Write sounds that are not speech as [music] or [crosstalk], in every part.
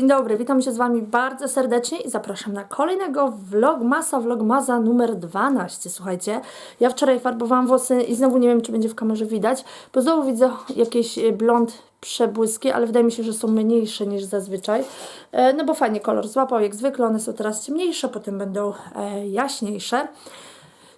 dobry, witam się z Wami bardzo serdecznie i zapraszam na kolejnego vlogmasa, vlogmasa numer 12. Słuchajcie, ja wczoraj farbowałam włosy i znowu nie wiem, czy będzie w kamerze widać, bo znowu widzę jakieś e, blond przebłyski, ale wydaje mi się, że są mniejsze niż zazwyczaj. E, No bo fajnie kolor złapał, jak zwykle, one są teraz ciemniejsze, potem będą e, jaśniejsze.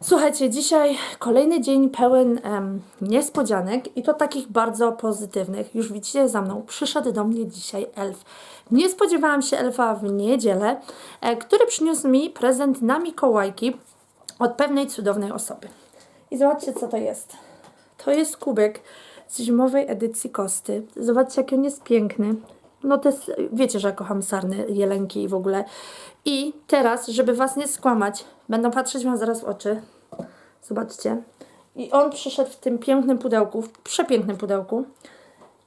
Słuchajcie, dzisiaj kolejny dzień pełen em, niespodzianek i to takich bardzo pozytywnych. Już widzicie za mną, przyszedł do mnie dzisiaj elf. Nie spodziewałam się elfa w niedzielę, e, który przyniósł mi prezent na Mikołajki od pewnej cudownej osoby. I zobaczcie, co to jest. To jest kubek z zimowej edycji Kosty. Zobaczcie, jaki on jest piękny. No to jest, wiecie, że ja kocham sarny, jelenki i w ogóle. I teraz, żeby Was nie skłamać, będę patrzeć Wam zaraz w oczy. Zobaczcie. I on przyszedł w tym pięknym pudełku, w przepięknym pudełku.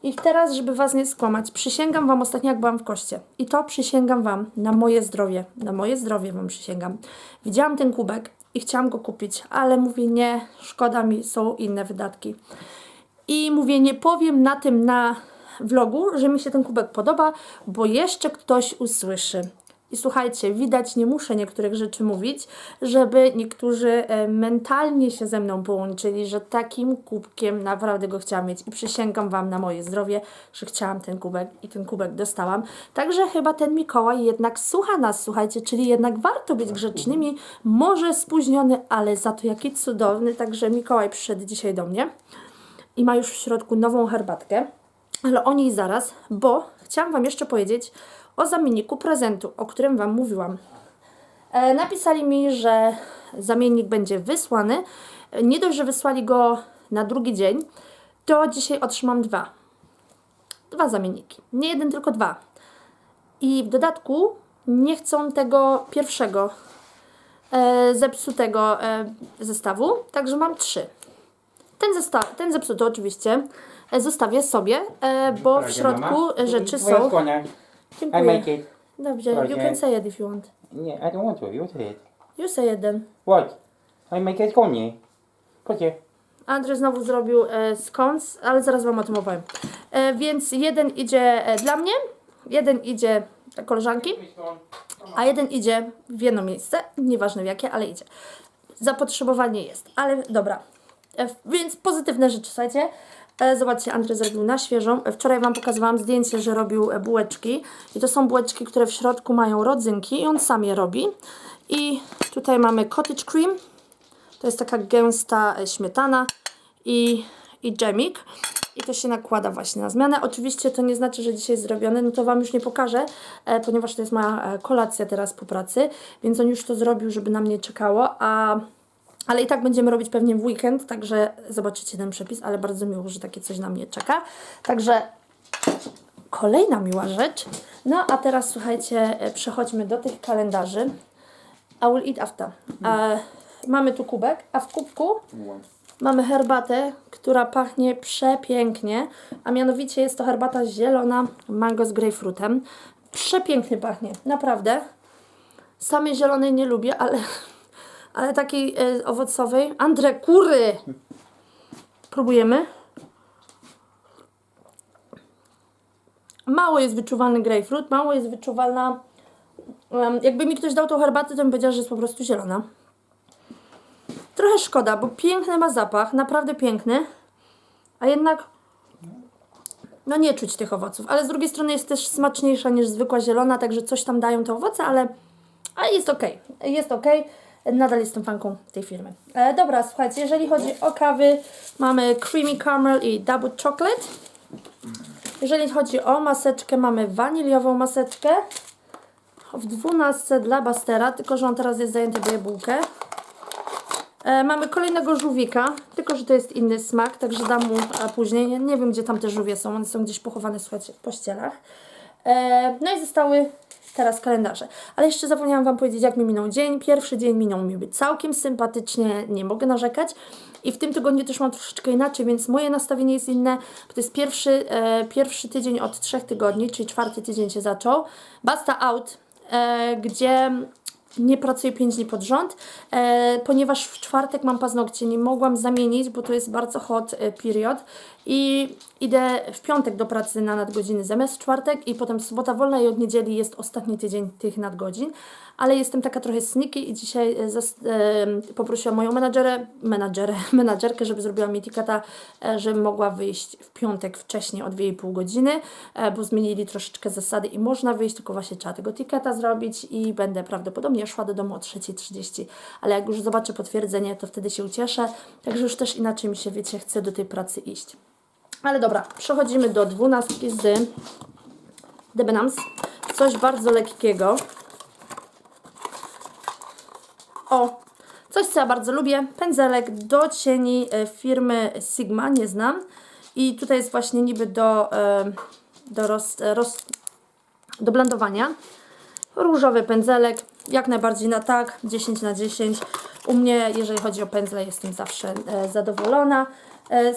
I teraz, żeby Was nie skłamać, przysięgam Wam ostatnio, jak byłam w koście. I to przysięgam Wam na moje zdrowie. Na moje zdrowie Wam przysięgam. Widziałam ten kubek i chciałam go kupić, ale mówię nie, szkoda mi, są inne wydatki. I mówię, nie powiem na tym na vlogu, że mi się ten kubek podoba, bo jeszcze ktoś usłyszy. I słuchajcie, widać, nie muszę niektórych rzeczy mówić, żeby niektórzy e, mentalnie się ze mną połączyli, że takim kubkiem naprawdę go chciałam mieć. I przysięgam Wam na moje zdrowie, że chciałam ten kubek i ten kubek dostałam. Także chyba ten Mikołaj jednak słucha nas, słuchajcie, czyli jednak warto być grzecznymi. Może spóźniony, ale za to jaki cudowny. Także Mikołaj przyszedł dzisiaj do mnie i ma już w środku nową herbatkę, ale o niej zaraz, bo chciałam Wam jeszcze powiedzieć o zamienniku prezentu, o którym Wam mówiłam. E, napisali mi, że zamiennik będzie wysłany. E, Nie dość, że wysłali go na drugi dzień, to dzisiaj otrzymam dwa. Dwa zamienniki. Nie jeden, tylko dwa. I w dodatku nie chcą tego pierwszego e, zepsutego e, zestawu, także mam trzy. Ten, zesta- ten zepsuty oczywiście e, zostawię sobie, e, bo w środku e, rzeczy są. I Dziękuję. make it. Dobrze, you can say it if you want. Nie, I don't want to. You say it. You say it then. What? I make it konie. Kocie. Andrzej znowu zrobił e, scones, ale zaraz Wam o tym opowiem. E, więc jeden idzie e, dla mnie, jeden idzie dla koleżanki, a jeden idzie w jedno miejsce, nieważne w jakie, ale idzie. Zapotrzebowanie jest, ale dobra. E, więc pozytywne rzeczy, słuchajcie. E, zobaczcie, Andrzej zrobił na świeżą. E, Wczoraj Wam pokazywałam zdjęcie, że robił bułeczki. I to są bułeczki, które w środku mają rodzynki i on sam je robi. I tutaj mamy cottage cream. To jest taka gęsta śmietana i, i dżemik. I to się nakłada właśnie na zmianę. Oczywiście to nie znaczy, że dzisiaj jest zrobione, no to Wam już nie pokażę, ponieważ to jest moja kolacja teraz po pracy, więc on już to zrobił, żeby na mnie czekało, a, ale i tak będziemy robić pewnie w weekend, także zobaczycie ten przepis, ale bardzo miło, że takie coś na mnie czeka. Także kolejna miła rzecz. No a teraz słuchajcie, e, przechodźmy do tych kalendarzy. I will eat after. E, mamy tu kubek, a w kubku mamy herbatę, która pachnie przepięknie, a mianowicie jest to herbata zielona mango z grejpfrutem. Przepięknie pachnie, naprawdę. Samej zielonej nie lubię, ale, ale takiej e, owocowej. Andre, kury! Próbujemy. Mało jest wyczuwalny grejpfrut, mało jest wyczuwalna. em, jakby mi ktoś dał tą herbatę, to bym powiedział, że jest po prostu zielona. Trochę szkoda, bo piękny ma zapach, naprawdę piękny, a jednak no nie czuć tych owoców, ale z drugiej strony jest też smaczniejsza niż zwykła zielona, także coś tam dają te owoce, ale, ale jest ok, jest ok. Nadal jestem fanką tej firmy. E, dobra, słuchajcie, jeżeli chodzi o kawy, mamy Creamy Caramel i Double Chocolate. Jeżeli chodzi o maseczkę, mamy waniliową maseczkę. W 12 dla Bastera, tylko że on teraz jest zajęty w bułkę. E, mamy kolejnego żółwika, tylko że to jest inny smak, także dam mu później. Nie, nie wiem, gdzie tam te żółwie są, one są gdzieś pochowane, słuchajcie, w pościelach. E, no i zostały teraz kalendarze. Ale jeszcze zapomniałam Wam powiedzieć, jak mi minął dzień. Pierwszy dzień minął mi całkiem sympatycznie, nie mogę narzekać. I w tym tygodniu też mam troszeczkę inaczej, więc moje nastawienie jest inne, bo to jest pierwszy, e, pierwszy tydzień od trzech tygodni, czyli czwarty tydzień się zaczął. Basta Out, e, gdzie nie pracuję 5 dni pod rząd, e, ponieważ w czwartek mam paznokcie, nie mogłam zamienić, bo to jest bardzo hot e, period. I idę w piątek do pracy na nadgodziny zamiast w czwartek i potem sobota wolna i od niedzieli jest ostatni tydzień tych nadgodzin, ale jestem taka trochę sneaky i dzisiaj e, e, poprosiłam moją menadżerę, menadżerę, [laughs] menadżerkę, żeby zrobiła mi etykieta, e, żebym mogła wyjść w piątek wcześniej o 2,5 godziny, e, bo zmienili troszeczkę zasady i można wyjść, tylko właśnie trzeba tego etykieta zrobić i będę prawdopodobnie szła do domu o 3.30, ale jak już zobaczę potwierdzenie, to wtedy się ucieszę, także już też inaczej mi się, wiecie, chce do tej pracy iść. Ale dobra, przechodzimy do dwunastki z Debenhams. Coś bardzo lekkiego. O, coś co ja bardzo lubię. Pędzelek do cieni e, firmy Sigma, nie znam. I tutaj jest właśnie niby do, e, do, roz, e, roz, do blendowania. Różowy pędzelek, jak najbardziej na tak, 10 na 10. U mnie, jeżeli chodzi o pędzle, jestem zawsze e, zadowolona. E,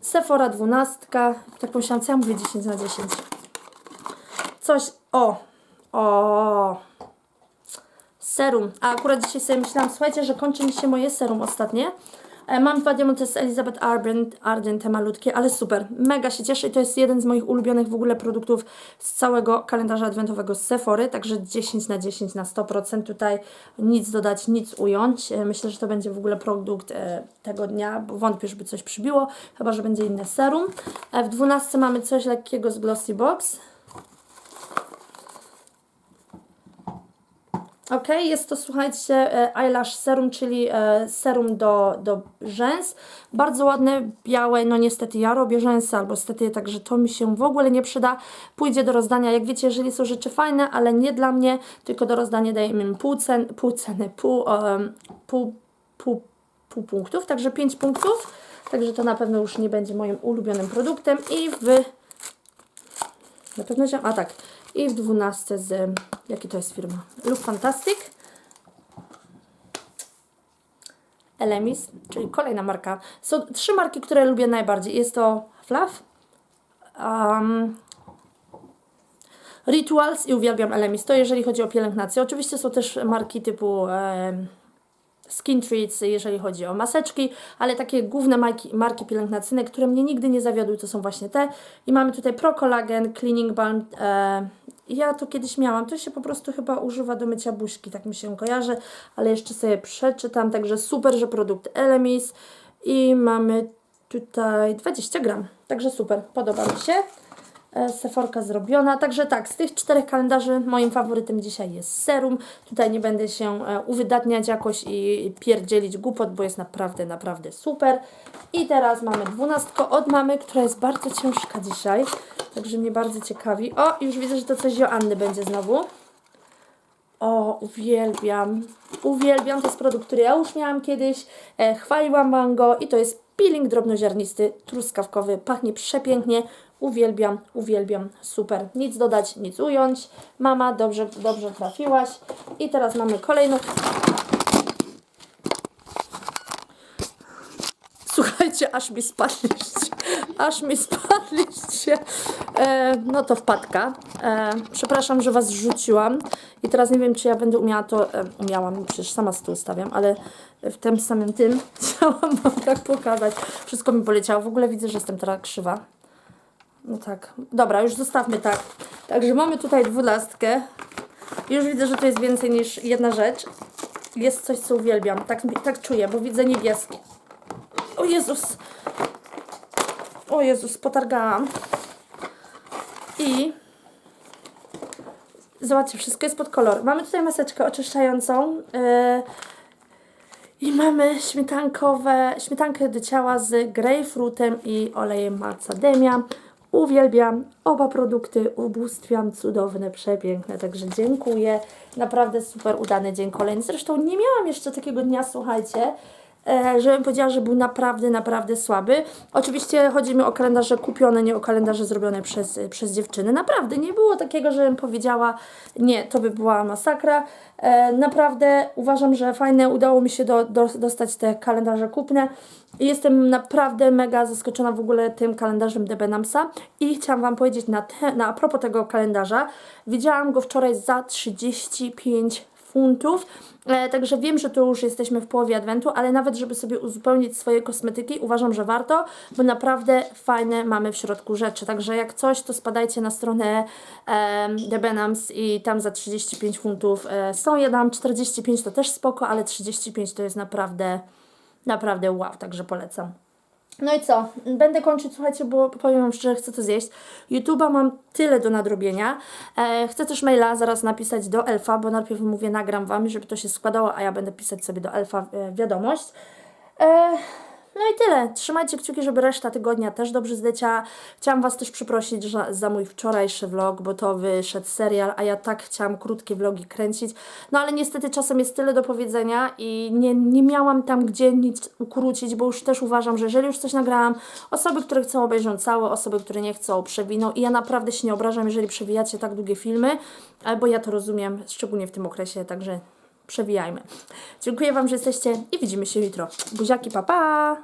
Sephora 12, tak pomyślałam, co ja mówię 10 na 10. Coś, o, o, serum. A akurat dzisiaj sobie myślałam, słuchajcie, że kończy mi się moje serum ostatnie. E, Mam dwa diamenty z Elizabeth Arden, Arden, te malutkie, ale super. Mega się cieszę i to jest jeden z moich ulubionych w ogóle produktów z całego kalendarza adwentowego z Sephory, także 10 na 10 na 100%. Tutaj nic dodać, nic ująć. E, Myślę, że to będzie w ogóle produkt e, tego dnia, bo wątpię, żeby coś przybiło, chyba, że będzie inne serum. W 12 mamy coś lekkiego z Glossy Box. Ok, jest to, słuchajcie, e, eyelash serum, czyli e, serum do, do rzęs. Bardzo ładne, białe, no niestety ja robię rzęsy albo stety, także to mi się w ogóle nie przyda. Pójdzie do rozdania, jak wiecie, jeżeli są rzeczy fajne, ale nie dla mnie, tylko do rozdania dajemy im pół, cen, pół ceny, pół, em, pół, pół, pół punktów, także 5 punktów. Także to na pewno już nie będzie moim ulubionym produktem i w na pewno się. A tak. I w 12 z. Jaki to jest firma? Look Fantastic. Elemis, czyli kolejna marka. Są trzy marki, które lubię najbardziej. Jest to Fluff, um, Rituals i uwielbiam Elemis. To jeżeli chodzi o pielęgnację. Oczywiście są też marki typu Skin Treats, jeżeli chodzi o maseczki, ale takie główne marki, marki pielęgnacyjne, które mnie nigdy nie zawiodły, to są właśnie te. I mamy tutaj Pro Collagen, Cleaning Balm. E, ja to kiedyś miałam, to się po prostu chyba używa do mycia buźki, tak mi się kojarzy, ale jeszcze sobie przeczytam, także super, że produkt Elemis. I mamy tutaj 20 gram, także super, podoba mi się. E, Seforka zrobiona. Także tak, z tych czterech kalendarzy moim faworytem dzisiaj jest serum. Tutaj nie będę się e, uwydatniać jakoś i pierdzielić głupot, bo jest naprawdę, naprawdę super. I teraz mamy dwunastkę od mamy, która jest bardzo ciężka dzisiaj. Także mnie bardzo ciekawi. O, już widzę, że to coś Joanny będzie znowu. O, uwielbiam. Uwielbiam. To jest produkt, który ja już miałam kiedyś. E, chwaliłam Wam go i to jest peeling drobnoziarnisty, truskawkowy. Pachnie przepięknie. Uwielbiam, uwielbiam. Super. Nic dodać, nic ująć. Mama, dobrze, dobrze trafiłaś. I teraz mamy kolejną. Słuchajcie, aż mi spadliście. Aż mi spadliście. E, no to wpadka. E, przepraszam, że Was rzuciłam. I teraz nie wiem, czy ja będę umiała to... E, umiałam, przecież sama stół stawiam, ale w tym samym tym [laughs] chciałam Wam tak pokazać. Wszystko mi poleciało. W ogóle widzę, że jestem teraz krzywa. No tak. Dobra, już zostawmy tak. Także mamy tutaj dwunastkę. Już widzę, że to jest więcej niż jedna rzecz. Jest coś, co uwielbiam. Tak, tak czuję, bo widzę niebieski. O Jezus! O Jezus, potargałam. I zobaczcie, wszystko jest pod kolor. Mamy tutaj maseczkę oczyszczającą. Yy, i mamy śmietankowe, śmietankę do ciała z grejpfrutem i olejem macadamia. Uwielbiam oba produkty, ubóstwiam, cudowne, przepiękne, także dziękuję. Naprawdę super udany dzień kolejny. Zresztą nie miałam jeszcze takiego dnia, słuchajcie, żebym powiedziała, że był naprawdę, naprawdę słaby. Oczywiście chodzi mi o kalendarze kupione, nie o kalendarze zrobione przez, przez dziewczyny. Naprawdę nie było takiego, żebym powiedziała, nie, to by była masakra. E, naprawdę uważam, że fajne, udało mi się do, do, dostać te kalendarze kupne. Jestem naprawdę mega zaskoczona w ogóle tym kalendarzem Debenamsa. I chciałam Wam powiedzieć na, te, na a propos tego kalendarza, widziałam go wczoraj za 35 funtów. E, także wiem, że tu już jesteśmy w połowie adwentu, ale nawet żeby sobie uzupełnić swoje kosmetyki, uważam, że warto, bo naprawdę fajne mamy w środku rzeczy. Także jak coś, to spadajcie na stronę e, Debenhams i tam za 35 funtów e, są. Ja dam 45 to też spoko, ale 35 to jest naprawdę, naprawdę wow, także polecam. No i co? Będę kończyć, słuchajcie, bo powiem Wam szczerze, chcę to zjeść. YouTube'a mam tyle do nadrobienia. E, chcę też maila zaraz napisać do Elfa, bo najpierw mówię, nagram Wam, żeby to się składało, a ja będę pisać sobie do Elfa e, wiadomość. E, no i tyle. Trzymajcie kciuki, żeby reszta tygodnia też dobrze zleciała. Chciałam Was też przeprosić za, za mój wczorajszy vlog, bo to wyszedł serial, a ja tak chciałam krótkie vlogi kręcić. No ale niestety czasem jest tyle do powiedzenia i nie, nie miałam tam gdzie nic ukrócić, bo już też uważam, że jeżeli już coś nagrałam, osoby, które chcą obejrzą całe, osoby, które nie chcą przewiną i ja naprawdę się nie obrażam, jeżeli przewijacie tak długie filmy, bo ja to rozumiem, szczególnie w tym okresie, także przewijajmy. Dziękuję Wam, że jesteście i widzimy się jutro. Buziaki, pa pa!